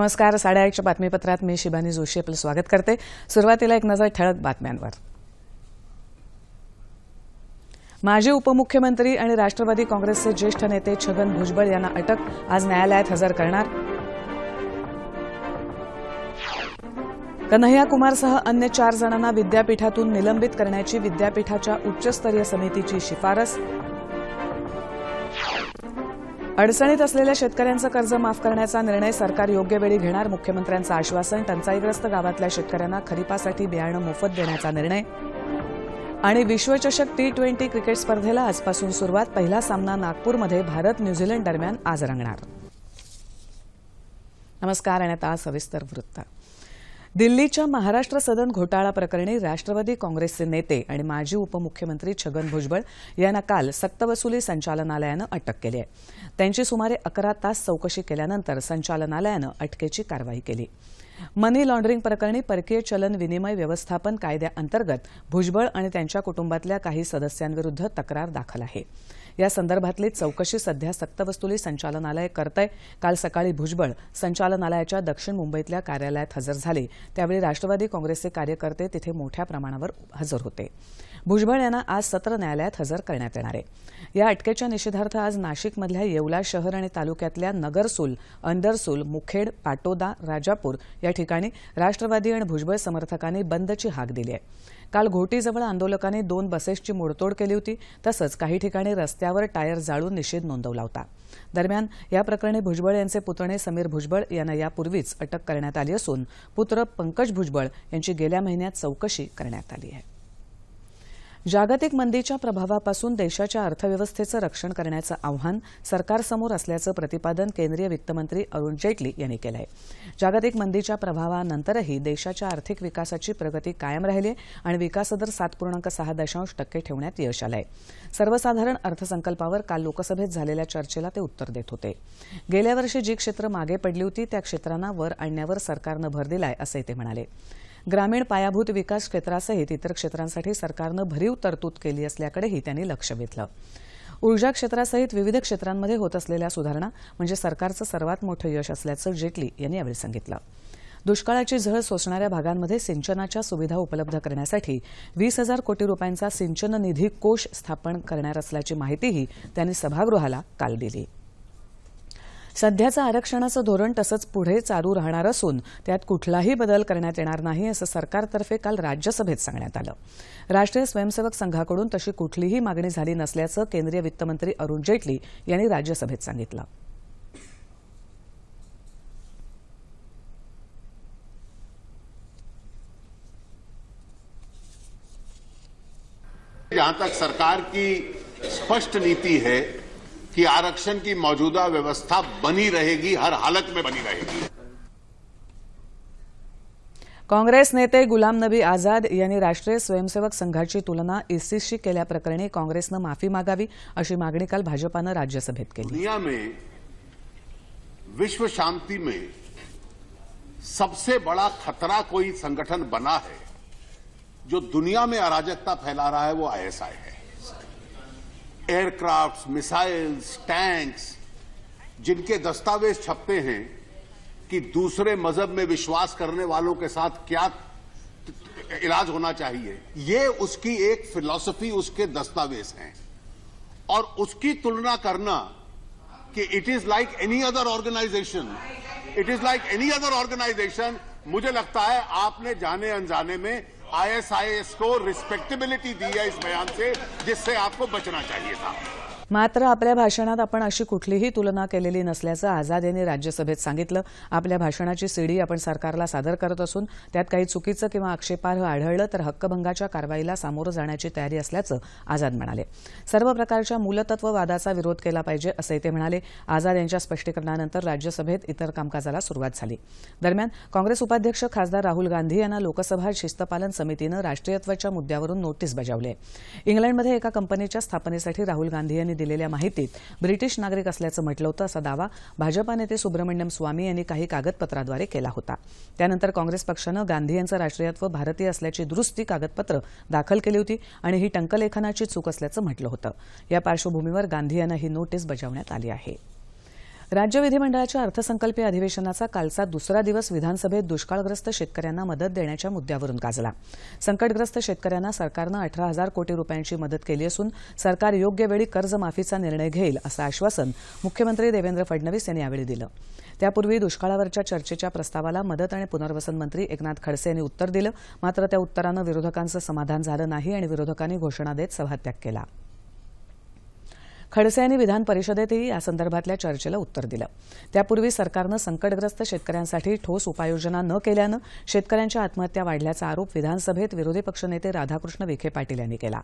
नमस्कार साडेआठच्या बातमीपत्रात मी शिबानी जोशी आपलं स्वागत करते. सुरुवातीला एक नजर ठळक बातम्यांवर. माजी उपमुख्यमंत्री आणि राष्ट्रवादी काँग्रेसचे ज्येष्ठ नेते छगन भुजबळ यांना अटक आज न्यायालयात हजर करणार. कन्हैया कुमारसह अन्य चार जणांना विद्यापीठातून निलंबित करण्याची विद्यापीठाच्या उच्चस्तरीय समितीची शिफारस. अडचणीत असलेल्या शेतकऱ्यांचं कर्ज माफ करण्याचा निर्णय सरकार योग्य वेळी घेणार मुख्यमंत्र्यांचं आश्वासन टंचाईग्रस्त गावातल्या शेतकऱ्यांना खरीपासाठी बियाणं मोफत देण्याचा निर्णय. आणि विश्वचषक टी ट्वेंटी क्रिकेट स्पर्धेला आजपासून सुरुवात पहिला सामना नागपूरमध्ये भारत न्यूझीलंड दरम्यान आज रंगणार. नमस्कार आणि आता सविस्तर वृत्त. दिल्लीच्या महाराष्ट्र सदन घोटाळा प्रकरणी राष्ट्रवादी काँग्रेसचे नेते आणि माजी उपमुख्यमंत्री छगन भुजबळ यांना काल सक्तवसुली संचालनालयानं अटक केली आहे. त्यांची सुमारे अकरा तास चौकशी केल्यानंतर संचालनालयानं अटकेची कारवाई केली. मनी लॉन्ड्रिंग प्रकरणी परकीय चलन विनिमय व्यवस्थापन कायद्याअंतर्गत भुजबळ आणि त्यांच्या कुटुंबातल्या काही सदस्यांविरुद्ध तक्रार दाखल आहे. या संदर्भातली चौकशी सध्या सक्तवसुली संचालनालय करतंय. काल सकाळी भुजबळ संचालनालयाच्या दक्षिण मुंबईतल्या कार्यालयात हजर झाले. त्यावेळी राष्ट्रवादी काँग्रेसचे कार्यकर्ते तिथे मोठ्या प्रमाणावर हजर होते. भुजबळ यांना आज सत्र न्यायालयात हजर करण्यात येणार आहे. या अटकेच्या निषेधार्थ आज नाशिकमधल्या येवला शहर आणि तालुक्यातल्या नगरसूल अंदरसूल मुखेड पाटोदा राजापूर या ठिकाणी राष्ट्रवादी आणि भुजबळ समर्थकांनी बंदची हाक दिली आहे. काल घोटीजवळ आंदोलकांनी दोन बसेसची मोडतोड केली होती तसंच काही ठिकाणी रस्त्यावर टायर जाळून निषेध नोंदवला होता. दरम्यान या प्रकरणी भुजबळ यांचे पुतणे समीर भुजबळ यांना यापूर्वीच अटक करण्यात आली असून पुत्र पंकज भुजबळ यांची गेल्या महिन्यात चौकशी करण्यात आली आहे. जागतिक मंदीच्या प्रभावापासून देशाच्या अर्थव्यवस्थेचं रक्षण करण्याचं आव्हान सरकारसमोर असल्याचं प्रतिपादन केंद्रीय वित्तमंत्री अरुण जेटली यांनी केलं आहे जागतिक मंदीच्या प्रभावानंतरही देशाच्या आर्थिक विकासाची प्रगती कायम राहिली आणि विकासदर सात पूर्णांक सहा दशांश टक्के ठेवण्यात यश आलं आहे सर्वसाधारण अर्थसंकल्पावर काल लोकसभेत झालेल्या चर्चेला ते उत्तर देत होते. गेल्या वर्षी जी क्षेत्र मागे पडली होती त्या क्षेत्रांना वर आणण्यावर सरकारनं भर दिलाय असंही ते म्हणाले. ग्रामीण पायाभूत विकास क्षेत्रासहित इतर क्षेत्रांसाठी सरकारनं भरीव तरतूद केली असल्याकडेही त्यांनी लक्ष वेधलं. ऊर्जा क्षेत्रासहित विविध क्षेत्रांमध्ये होत असलेल्या सुधारणा म्हणजे सरकारचं सर्वात मोठं यश असल्याचं जेटली यांनी यावेळी सांगितलं. दुष्काळाची झळ सोसणाऱ्या भागांमध्ये सिंचनाच्या सुविधा उपलब्ध करण्यासाठी वीस हजार कोटी रुपयांचा सिंचन निधी कोष स्थापन करणार असल्याची माहितीही त्यांनी सभागृहाला काल दिली. सध्याचं आरक्षणाचं धोरण तसंच पुढे चालू राहणार असून त्यात कुठलाही बदल करण्यात येणार नाही असं सरकारतर्फे काल राज्यसभेत सांगण्यात आलं. राष्ट्रीय स्वयंसेवक संघाकडून तशी कुठलीही मागणी झाली नसल्याचं केंद्रीय वित्तमंत्री अरुण जेटली यांनी राज्यसभेत सांगितलं. जहां तक सरकार की स्पष्ट नीति है कि आरक्षण की मौजूदा व्यवस्था बनी रहेगी हर हालत में बनी रहेगी। काँग्रेस नेते गुलाम नबी आझाद यांनी राष्ट्रीय स्वयंसेवक संघाची तुलना इसीसशी केल्याप्रकरणी काँग्रेसनं माफी मागावी अशी मागणी काल भाजपानं राज्यसभेत केली. दुनिया में विश्व शांति में सबसे बड़ा खतरा कोई संगठन बना है जो दुनिया में अराजकता फैला रहा है वो आईएसआई है। एयरक्राफ्ट मिसाइल्स, टैंक्स, जिनके दस्तावेज़ छपते हैं कि दूसरे मज़हब में विश्वास करने वालों के साथ क्या इलाज होना चाहिए, ये उसकी एक फिलॉसफी, उसके दस्तावेज़ हैं। और उसकी तुलना करना कि it is like any other organisation it is like any other organisation मुझे लगता है आपने जाने अनजाने में आईएसआईएस को रिस्पेक्टेबिलिटी दी है इस बयान से जिससे आपको बचना चाहिए था। मात्र आपल्या भाषणात आपण अशी कुठलीही तुलना केलेली नसल्याचं आझाद यांनी राज्यसभेत सांगितलं. आपल्या भाषणाची सीडी आपण सरकारला सादर करत असून त्यात काही चुकीचं किंवा आक्षेपार्ह आढळलं तर हक्कभंगाच्या कारवाईला सामोरं जाण्याची तयारी असल्याचं आझाद म्हणाले. सर्व प्रकारच्या मूलतत्ववादाचा विरोध केला पाहिजे असंही ते म्हणाले. आझाद यांच्या स्पष्टीकरणानंतर राज्यसभेत इतर कामकाजाला सुरुवात झाली. दरम्यान काँग्रेस उपाध्यक्ष खासदार राहुल गांधी यांना लोकसभा शिस्तपालन समितीनं राष्ट्रीयत्वाच्या मुद्द्यावरून नोटीस बजावली. आहे इंग्लंडमध्ये एका कंपनीच्या स्थापनेसाठी राहुल गांधी यांनी दिलेल्या माहितीत ब्रिटिश नागरिक असल्याचं म्हटलं होतं असा दावा भाजपा नेते सुब्रमण्यम स्वामी यांनी काही कागदपत्राद्वारे केला होता. त्यानंतर काँग्रेस पक्षानं गांधी यांचं राष्ट्रीयत्व भारतीय असल्याची दुरुस्ती कागदपत्र दाखल केली होती आणि ही टंकलेखनाची चूक असल्याचं म्हटलं होतं. या पार्श्वभूमीवर गांधी यांना ही नोटीस बजावण्यात आली आहे. राज्य विधिमंडळाच्या अर्थसंकल्पीय अधिवेशनाचा कालचा दुसरा दिवस विधानसभेत दुष्काळग्रस्त शेतकऱ्यांना मदत देण्याच्या मुद्द्यावरून गाजला. संकटग्रस्त शेतकऱ्यांना सरकारनं अठरा हजार कोटी रुपयांची मदत केली असून सरकार योग्य वेळी कर्जमाफीचा निर्णय घेईल असं आश्वासन मुख्यमंत्री देवेंद्र फडणवीस यांनी यावेळी दिलं. त्यापूर्वी दुष्काळावरच्या चर्चेच्या प्रस्तावाला मदत आणि पुनर्वसन मंत्री एकनाथ खडसे यांनी उत्तर दिलं मात्र त्या उत्तरानं विरोधकांचं समाधान झालं नाही आणि विरोधकांनी घोषणा देत सभात्याग केला. खडसे यांनी विधान परिषदेतही या संदर्भातल्या चर्चेला उत्तर दिलं. त्यापूर्वी सरकारनं संकटग्रस्त शेतकऱ्यांसाठी ठोस उपाययोजना न केल्यानं शेतकऱ्यांच्या आत्महत्या वाढल्याचा आरोप विधानसभेत विरोधी पक्षनेते राधाकृष्ण विखे पाटील यांनी केला.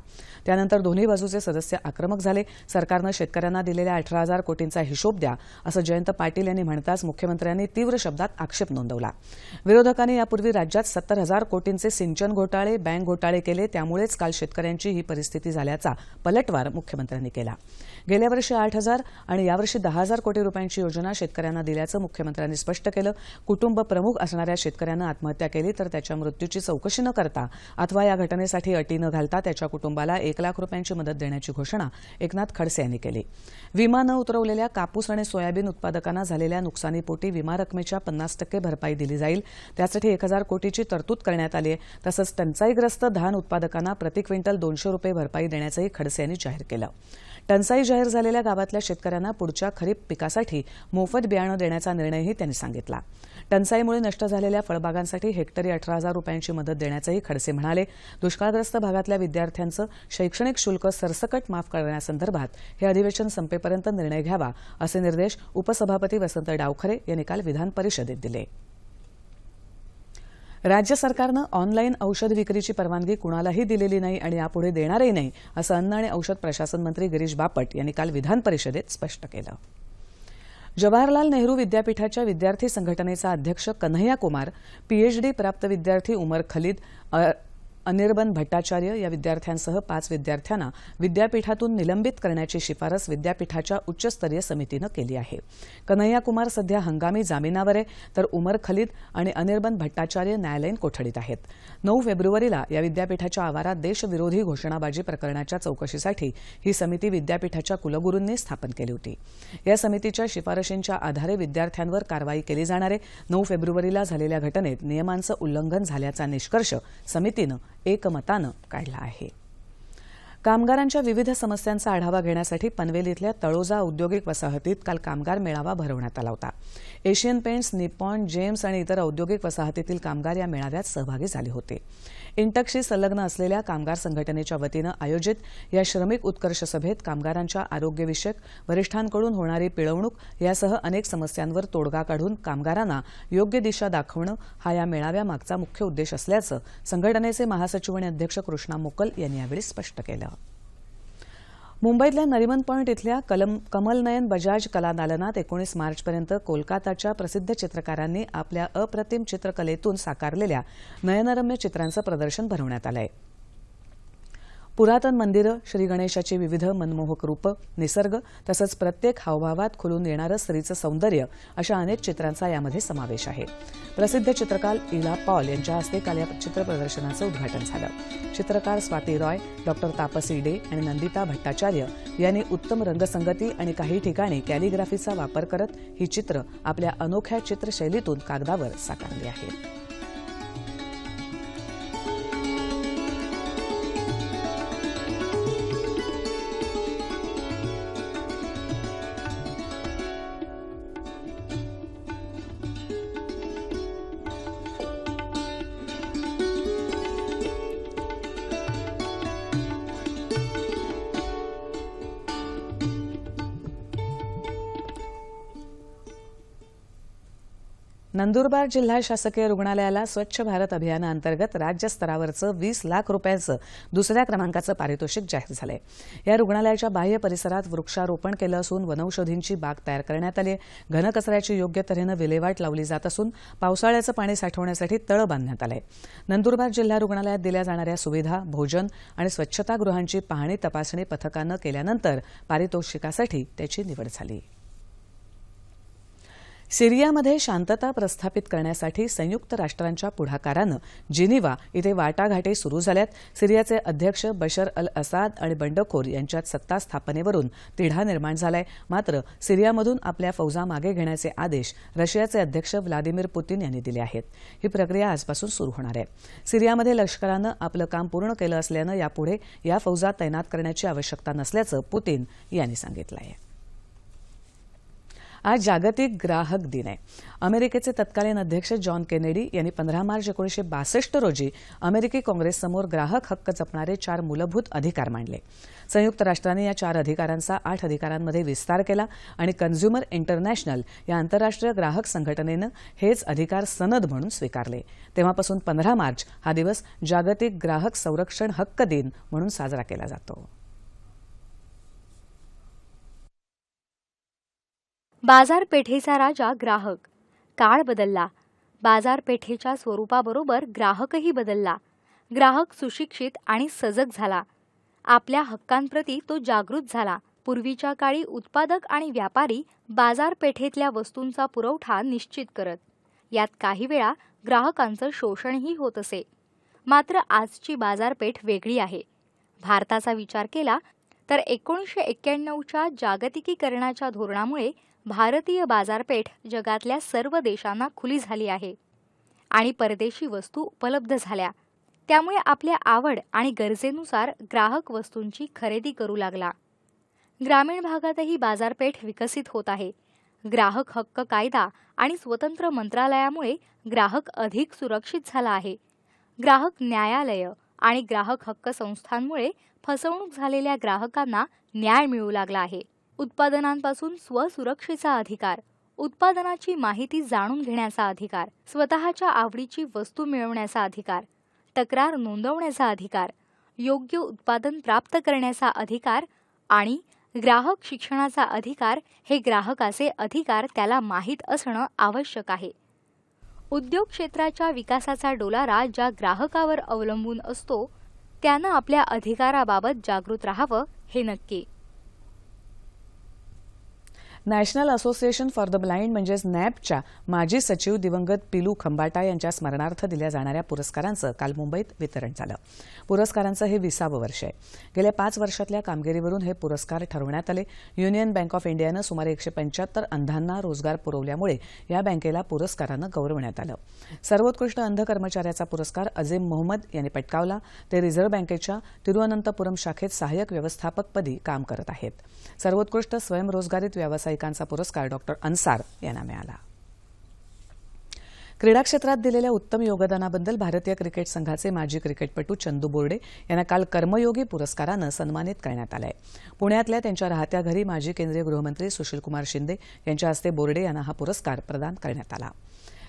त्यानंतर दोन्ही बाजूचे सदस्य आक्रमक झाले. सरकारनं शेतकऱ्यांना दिलेल्या अठरा हजार कोटींचा हिशोब द्या असं जयंत पाटील यांनी म्हणताच मुख्यमंत्र्यांनी तीव्र शब्दात आक्षेप नोंदवला. विरोधकांनी यापूर्वी राज्यात सत्तर हजार कोटींचे सिंचन घोटाळे बँक घोटाळे केले त्यामुळेच काल शेतकऱ्यांची ही परिस्थिती झाल्याचा पलटवार मुख्यमंत्र्यांनी केला. गेल्या वर्षी आठ हजार आणि यावर्षी दहा हजार कोटी रुपयांची योजना शेतकऱ्यांना दिल्याचं मुख्यमंत्र्यांनी स्पष्ट केलं. कुटुंब प्रमुख असणाऱ्या शेतकऱ्यानं आत्महत्या केली तर त्याच्या मृत्यूची चौकशी न करता अथवा या घटनेसाठी अटी न घालता त्याच्या कुटुंबाला एक लाख रुपयांची मदत देण्याची घोषणा एकनाथ खडसे यांनी केली. विमा न उतरवलेल्या कापूस आणि सोयाबीन उत्पादकांना झालेल्या नुकसानीपोटी विमा रकमेच्या पन्नास टक्के भरपाई दिली जाईल. त्यासाठी एक हजार कोटीची तरतूद करण्यात आली आहे. तसंच टंचाईग्रस्त धान उत्पादकांना प्रति क्विंटल दोनशे रुपये भरपाई देण्याचंही खडसे यांनी जाहीर केलं. टंचाई जाहीर झालेल्या गावातल्या शेतकऱ्यांना पुढच्या खरीप पिकासाठी मोफत बियाणं देण्याचा निर्णयही त्यांनी सांगितला. टंचाईमुळे नष्ट झालेल्या फळबागांसाठी हेक्टरी अठरा हजार रुपयांची मदत देण्याचंही खडसे म्हणाले. दुष्काळग्रस्त भागातल्या विद्यार्थ्यांचं शैक्षणिक शुल्क सरसकट माफ करण्यासंदर्भात हे अधिवेशन संपेपर्यंत निर्णय घ्यावा असे निर्देश उपसभापती वसंत डावखरे यांनी काल विधान परिषदेत दिले. राज्य सरकारनं ऑनलाईन औषध विक्रीची परवानगी कुणालाही दिलेली नाही आणि यापुढे देणारही नाही असं अन्न आणि औषध प्रशासन मंत्री गिरीश बापट यांनी काल विधान परिषदेत स्पष्ट केलं. जवाहरलाल नेहरू विद्यापीठाच्या विद्यार्थी संघटनेचा अध्यक्ष कन्हैया कुमार पीएचडी प्राप्त विद्यार्थी उमर खलीद अनिर्बन भट्टाचार्य या विद्यार्थ्यांसह पाच विद्यार्थ्यांना विद्यापीठातून निलंबित करण्याची शिफारस विद्यापीठाच्या उच्चस्तरीय समितीनं केली आहे. कन्हैया कुमार सध्या हंगामी जामिनावर आहे तर उमर खलीद आणि अनिर्बन भट्टाचार्य न्यायालयीन कोठडीत आहेत. नऊ फेब्रुवारीला या विद्यापीठाच्या आवारात देशविरोधी घोषणाबाजी प्रकरणाच्या चौकशीसाठी ही समिती विद्यापीठाच्या कुलगुरूंनी स्थापन केली होती. या समितीच्या शिफारशींच्या आधारे विद्यार्थ्यांवर कारवाई केली जाणार आहे. नऊ फेब्रुवारीला झालेल्या घटनेत नियमांचं उल्लंघन झाल्याचा निष्कर्ष समितीनं एकमतानं काढला आहे. कामगारांच्या विविध समस्यांचा आढावा घेण्यासाठी पनवेल इथल्या तळोजा औद्योगिक वसाहतीत काल कामगार मेळावा भरवण्यात आला होता. एशियन पेंट्स निपॉन जेम्स आणि इतर औद्योगिक वसाहतीतील कामगार या मेळाव्यात सहभागी झाले होते. इंटकशी संलग्न असलेल्या कामगार संघटनेच्या वतीनं आयोजित या श्रमिक उत्कर्ष सभेत कामगारांच्या आरोग्यविषयक वरिष्ठांकडून होणारी पिळवणूक यासह अनेक समस्यांवर तोडगा काढून कामगारांना योग्य दिशा दाखवणं हा या मेळाव्यामागचा मुख्य उद्देश असल्याचं संघटनेचे महासचिव आणि अध्यक्ष कृष्णा मुकल यांनी यावेळी स्पष्ट केलं. मुंबईतल्या नरिमन पॉइंट इथल्या कलम कमलनयन बजाज कला दालनात एकोणीस मार्चपर्यंत कोलकाताच्या प्रसिद्ध चित्रकारांनी आपल्या अप्रतिम चित्रकलेतून साकारलेल्या नयनरम्य चित्रांचं प्रदर्शन भरवण्यात आलं आहे पुरातन मंदिरं श्री गणेशाची विविध मनमोहक रूपं निसर्ग तसंच प्रत्येक हावभावात खुलून येणारं स्त्रीचं सौंदर्य अशा अनेक चित्रांचा यामध्ये समावेश आहे. प्रसिद्ध चित्रकार इला पॉल यांच्या हस्ते काल या चित्र प्रदर्शनाचं उद्घाटन झालं. चित्रकार स्वाती रॉय डॉक्टर तापसी डे आणि नंदिता भट्टाचार्य यांनी उत्तम रंगसंगती आणि काही ठिकाणी कॅलिग्राफीचा वापर करत ही चित्र आपल्या अनोख्या चित्रशैलीतून कागदावर साकारली आहेत. नंदुरबार जिल्हा शासकीय रुग्णालयाला स्वच्छ भारत अभियानाअंतर्गत राज्यस्तरावरचं वीस लाख रुपयांचं दुसऱ्या क्रमांकाचं पारितोषिक जाहीर झालंय. या रुग्णालयाच्या बाह्य परिसरात वृक्षारोपण केलं असून वनौषधींची बाग तयार करण्यात आली आहे घनकचऱ्याची योग्य तऱ्हेनं विल्हेवाट लावली जात असून पावसाळ्याचं पाणी साठवण्यासाठी तळ बांधण्यात आलंय. नंदुरबार जिल्हा रुग्णालयात दिल्या जाणाऱ्या सुविधा भोजन आणि स्वच्छतागृहांची पाहणी तपासणी पथकानं केल्यानंतर पारितोषिकासाठी त्याची निवड झाली. सिरियामध्ये शांतता प्रस्थापित करण्यासाठी संयुक्त राष्ट्रांच्या पुढाकारानं जिनिवा इथे वाटाघाटी सुरू झाल्यात. सिरियाचे अध्यक्ष बशर अल असाद आणि बंडखोर यांच्यात सत्ता स्थापनेवरून तिढा निर्माण झालाय. मात्र सिरियामधून आपल्या फौजा मागे घेण्याचे आदेश रशियाचे अध्यक्ष व्लादिमीर पुतीन यांनी दिले आहेत. ही प्रक्रिया आजपासून सुरू होणार आहे. सिरियामध्ये लष्करानं आपलं काम पूर्ण केलं असल्यानं यापुढे या फौजा तैनात करण्याची आवश्यकता नसल्याचं पुतीन यांनी सांगितलं आहे आज जागतिक ग्राहक दिन आहे. अमेरिकेचे तत्कालीन अध्यक्ष जॉन केनेडी यांनी पंधरा मार्च एकोणीशे बासष्ट रोजी अमेरिकी काँग्रेससमोर ग्राहक हक्क जपणारे चार मूलभूत अधिकार मांडले. संयुक्त राष्ट्रांनी या चार अधिकारांचा आठ अधिकारांमध्ये विस्तार केला आणि कन्झ्युमर इंटरनॅशनल या आंतरराष्ट्रीय ग्राहक संघटनेनं हेच अधिकार सनद म्हणून स्वीकारले. तेव्हापासून पंधरा मार्च हा दिवस जागतिक ग्राहक संरक्षण हक्क दिन म्हणून साजरा केला जातो. बाजारपेठेचा राजा ग्राहक. काळ बदलला. बाजारपेठेच्या स्वरूपाबरोबर ग्राहकही बदलला. ग्राहक सुशिक्षित आणि सजग झाला. आपल्या हक्कांप्रती तो जागृत झाला. पूर्वीच्या काळी उत्पादक आणि व्यापारी बाजारपेठेतल्या वस्तूंचा पुरवठा निश्चित करत. यात काही वेळा ग्राहकांचं शोषणही होत असे. मात्र आजची बाजारपेठ वेगळी आहे. भारताचा विचार केला तर एकोणीसशे एक्क्याण्णवच्या जागतिकीकरणाच्या धोरणामुळे भारतीय बाजारपेठ जगातल्या सर्व देशांना खुली झाली आहे. आणि परदेशी वस्तू उपलब्ध झाल्या. त्यामुळे आपल्या आवड आणि गरजेनुसार ग्राहक वस्तूंची खरेदी करू लागला. ग्रामीण भागातही बाजारपेठ विकसित होत आहे. ग्राहक हक्क कायदा आणि स्वतंत्र मंत्रालयामुळे ग्राहक अधिक सुरक्षित झाला आहे. ग्राहक न्यायालय आणि ग्राहक हक्क संस्थांमुळे फसवणूक झालेल्या ग्राहकांना न्याय मिळू लागला आहे. उत्पादनांपासून स्वसुरक्षेचा अधिकार उत्पादनाची माहिती जाणून घेण्याचा अधिकार स्वतःच्या आवडीची वस्तू मिळवण्याचा अधिकार तक्रार नोंदवण्याचा अधिकार योग्य उत्पादन प्राप्त करण्याचा अधिकार आणि ग्राहक शिक्षणाचा अधिकार हे ग्राहकाचे अधिकार त्याला माहीत असणं आवश्यक आहे. उद्योग क्षेत्राच्या विकासाचा डोलारा ज्या ग्राहकावर अवलंबून असतो त्यानं आपल्या अधिकाराबाबत जागृत राहावं हे नक्की. National association for the blind म्हणजेच नॅपच्या माजी सचिव दिवंगत पिलू खंबाटा यांच्या स्मरणार्थ दिल्या जाणाऱ्या पुरस्कारांचं काल मुंबईत वितरण झालं. पुरस्कारांचं हे विसावं वर्ष आहे. गेल्या पाच वर्षातल्या कामगिरीवरून हे पुरस्कार ठरवण्यात आले. युनियन बँक ऑफ इंडियानं सुमारे एकशे पंच्याहत्तर अंधांना रोजगार पुरवल्यामुळे या बँकेला पुरस्कारानं गौरवण्यात आलं. सर्वोत्कृष्ट अंध कर्मचाऱ्याचा पुरस्कार अजीम मोहम्मद यांनी पटकावला. ते रिझर्व्ह बँकेच्या तिरुअनंतपुरम शाखेत सहाय्यक व्यवस्थापकपदी काम करत आहेत. सर्वोत्कृष्ट स्वयंरोजगारित व्यावसायिकांचा पुरस्कार डॉक्टर अन्सार यांना मिळाला. क्रीडा क्षेत्रात दिलेल्या उत्तम योगदानाबद्दल भारतीय क्रिकेट संघाचे माजी क्रिकेटपटू चंदू बोर्डे यांना काल कर्मयोगी पुरस्कारानं सन्मानित करण्यात आलंय. पुण्यातल्या त्यांच्या राहत्या घरी माजी केंद्रीय गृहमंत्री सुशीलकुमार शिंदे यांच्या हस्ते बोर्डे यांना हा पुरस्कार प्रदान करण्यात आला.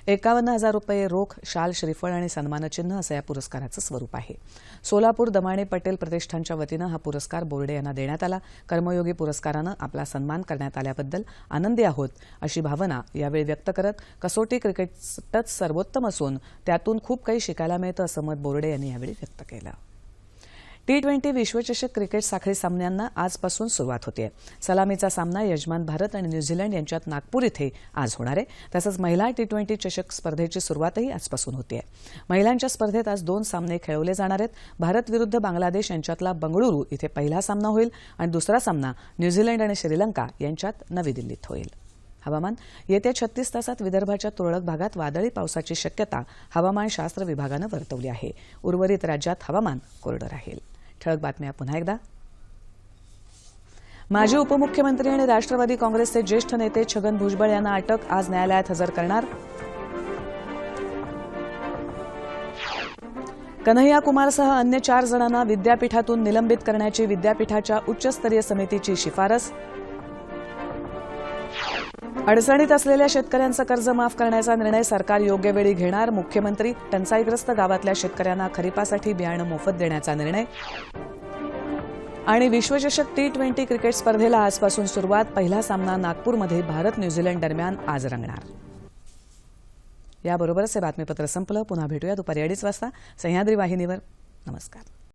एकावन्न हजार रुपये रोख शाल श्रीफळ आणि सन्मानचिन्ह असं या पुरस्काराचं स्वरूप आहे. सोलापूर दमाणे पटेल प्रतिष्ठानच्या वतीनं हा पुरस्कार बोर्डे यांना देण्यात आला. कर्मयोगी पुरस्कारानं आपला सन्मान करण्यात आल्याबद्दल आनंदी आहोत अशी भावना यावेळी व्यक्त करत कसोटी क्रिकेटच सर्वोत्तम असून त्यातून खूप काही शिकायला मिळतं असं मत बोर्डे यांनी यावेळी व्यक्त केलं. टी ट्वेंटी विश्वचषक क्रिकेट साखळी सामन्यांना आजपासून सुरुवात होते सलामीचा सामना यजमान भारत आणि न्यूझीलंड यांच्यात नागपूर इथे आज होणार आहे. तसंच महिला टी ट्वेंटी चषक स्पर्धेची सुरुवातही आजपासून होते महिलांच्या स्पर्धेत आज दोन सामने खेळवले जाणार आहेत. भारत विरुद्ध बांगलादेश यांच्यातला बंगळुरू इथे पहिला सामना होईल आणि दुसरा सामना न्यूझीलंड आणि श्रीलंका यांच्यात नवी दिल्लीत होईल. हवामान येत्या छत्तीस तासात विदर्भाच्या तुरळक भागात वादळी पावसाची शक्यता हवामानशास्त्र विभागानं वर्तवली आहे. उर्वरित राज्यात हवामान कोरडं राहील. ठळक बातम्या पुन्हा एकदा. माजी उपमुख्यमंत्री आणि राष्ट्रवादी काँग्रेसचे ज्येष्ठ नेते छगन भुजबळ यांना अटक आज न्यायालयात हजर करणार. कन्हैया कुमारसह अन्य चार जणांना विद्यापीठातून निलंबित करण्याची विद्यापीठाच्या उच्चस्तरीय समितीची शिफारस. अडचणीत असलेल्या शेतकऱ्यांचं कर्ज माफ करण्याचा निर्णय सरकार योग्य वेळी घेणार. मुख्यमंत्री टंचाईग्रस्त गावातल्या शेतकऱ्यांना खरीपासाठी बियाणं मोफत देण्याचा निर्णय. आणि विश्वचषक टी ट्वेंटी क्रिकेट स्पर्धेला आजपासून सुरुवात. पहिला सामना नागपूरमध्ये भारत न्यूझीलंड दरम्यान आज रंगणार. याबरोबरच हे बातमीपत्र संपलं. पुन्हा भेटूया. दुपारी अडीच वाजता. सह्याद्री वाहिनीवर. नमस्कार.